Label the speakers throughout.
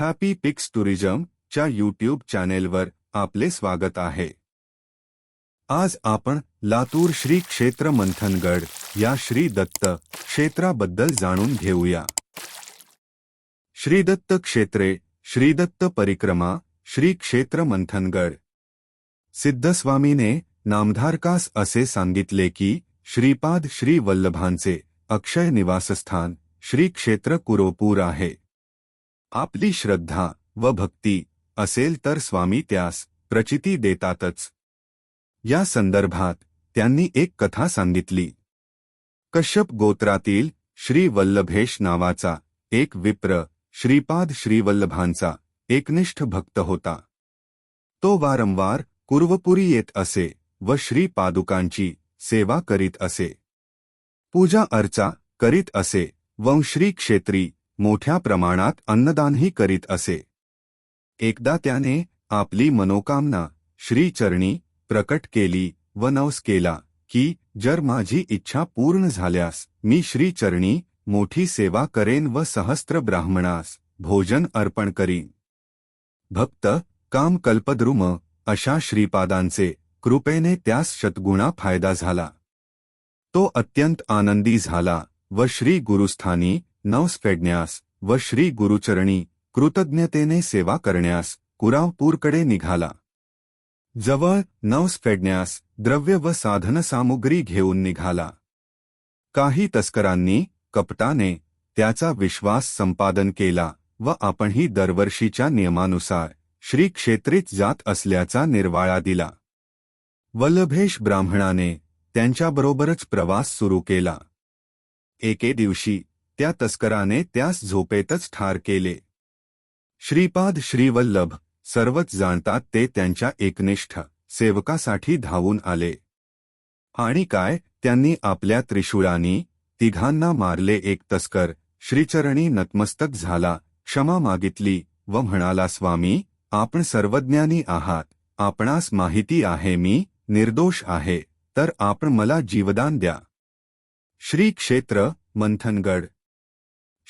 Speaker 1: Happy picks tourism च्या YouTube चॅनेलवर आपले स्वागत आहे. आज आपण लातूर श्री क्षेत्र मंथनगड या श्री दत्त क्षेत्राबद्दल जाणून घेऊया. श्रीदत्त क्षेत्रे श्रीदत्त परिक्रमा, श्री क्षेत्र मंथनगड. सिद्धस्वामीने नामधारकास असे सांगितले की, श्रीपाद श्री वल्लभांचे अक्षय निवासस्थान, श्री क्षेत्र कुरोपूर आहे. आपली श्रद्धा व भक्ती असेल तर स्वामी त्यास प्रचिती देतातच. या संदर्भात त्यांनी एक कथा सांगितली. कश्यप गोत्रातील श्री वल्लभेश नावाचा एक विप्र श्रीपाद श्रीवल्लभांचा एकनिष्ठ भक्त होता. तो वारंवार कुर्वपुरी येत असे व श्रीपादुकांची सेवा करीत असे. पूजा अर्चा करीत असे वंश्री क्षेत्री मोठ्या प्रमाणात अन्नदानही करीत असे. एकदा त्याने आपली मनोकामना श्रीचरणी प्रकट केली व नवस केला की जर माझी इच्छा पूर्ण झाल्यास मी श्रीचरणी मोठी सेवा करेन व सहस्त्र ब्राह्मणास भोजन अर्पण करीन. भक्त काम कल्पद्रुम अशा श्रीपादांचे कृपेने त्यास शतगुणा फायदा झाला. तो अत्यंत आनंदी झाला व श्री गुरुस्थानी नवस फेडण्यास व श्री गुरुचरणी कृतज्ञतेने सेवा करण्यास कुरावपूरकडे निघाला. जवळ नवस फेडण्यास द्रव्य व साधनसामुग्री घेऊन निघाला. काही तस्करांनी कपटाने त्याचा विश्वास संपादन केला व आपणही दरवर्षीच्या नियमानुसार श्री क्षेत्रीत जात असल्याचा निर्वाळा दिला. वल्लभेश ब्राह्मणाने त्यांच्याबरोबरच प्रवास सुरू केला. एके दिवशी त्या तस्कराने त्यास झोपेतच ठार केले. श्रीपाद श्रीवल्लभ सर्वच जाणतात ते त्यांच्या एकनिष्ठ सेवकासाठी धावून आले. आणि काय त्यांनी आपल्या त्रिशूळांनी तिघांना मारले एक तस्कर श्रीचरणी नतमस्तक झाला क्षमा मागितली व म्हणाला स्वामी आपण सर्वज्ञानी आहात आपणास माहिती आहे मी निर्दोष आहे तर आपण मला जीवदान द्या. श्री क्षेत्र मंथनगड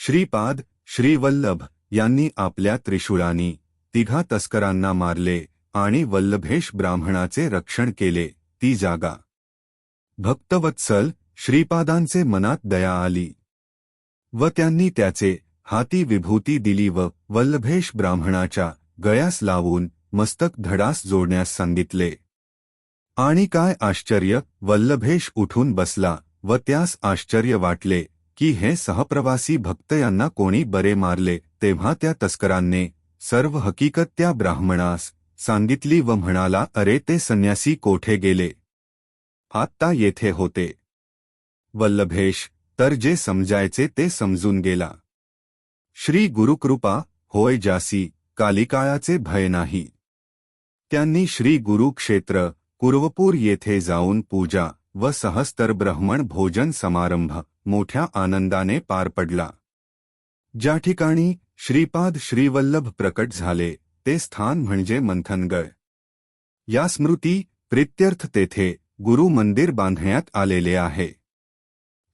Speaker 1: श्रीपाद श्रीवल्लभ यांनी आपल्या त्रिशूळांनी तिघा तस्करांना मारले आणि वल्लभेश ब्राह्मणाचे रक्षण केले ती जागा. भक्तवत्सल श्रीपादांचे मनात दया आली. व त्यांनी त्याचे हाती विभूती दिली व वल्लभेश ब्राह्मणाच्या गळ्यास लावून मस्तक धडास जोडण्यास सांगितले. आणि काय आश्चर्य वल्लभेश उठून बसला व त्यास आश्चर्य वाटले की हे सहप्रवासी भक्त कोणी बरे मारले, तेव्हा त्या तस्करांनी, सर्व हकीकत त्या ब्राह्मणास सांगितली व म्हणाला, अरे ते संन्यासी कोठे गेले? आत्ता येथे होते. वल्लभेश, तर जे समजायचे ते समजून गेला. श्री गुरुकृपा, होय जासी, कालिकाळाचे भय नाही. त्यांनी श्री गुरुक्षेत्र, कुर्वपूर येथे जाऊन पूजा व सहस्तर ब्राह्मण भोजन समारंभ मोठ्या आनंदाने पार पडला. ज्या ठिकाणी श्रीपाद श्रीवल्लभ प्रकट झाले ते स्थान म्हणजे मंथनगड. या स्मृती प्रित्यर्थ तेथे गुरु मंदिर बांधण्यात आलेले आहे.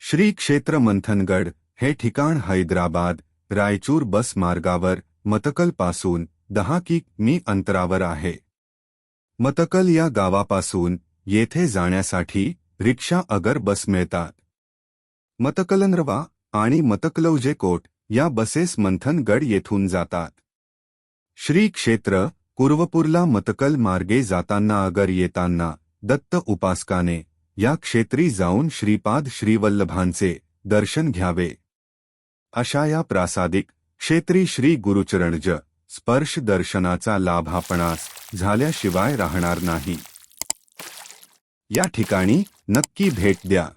Speaker 1: श्री क्षेत्र मंथनगड हे ठिकाण हैदराबाद रायचूर बस मार्गावर मतकलपासून दहा कि मी अंतरावर आहे. मतकल या गावापासून येथे जाण्यासाठी रिक्षा अगर बस मिळतात. मतकलनरवा आणि मतकलौजेकोट या बसेस मंथनगड येथून जातात. श्री क्षेत्र कुर्वपूरला मतकल मार्गे जाताना अगर येताना दत्त उपासकाने या क्षेत्री जाऊन श्रीपाद श्रीवल्लभांचे दर्शन घ्यावे. अशा या प्रासादिक क्षेत्री श्री गुरुचरणज स्पर्श दर्शनाचा लाभ आपणास झाल्याशिवाय राहणार नाही. या ठिकाणी नक्की भेट द्या.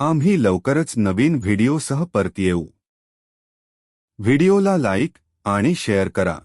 Speaker 1: आम्ही लवकरच नवीन व्हिडिओसह परत येऊ. व्हिडिओला लाईक आणि शेअर करा.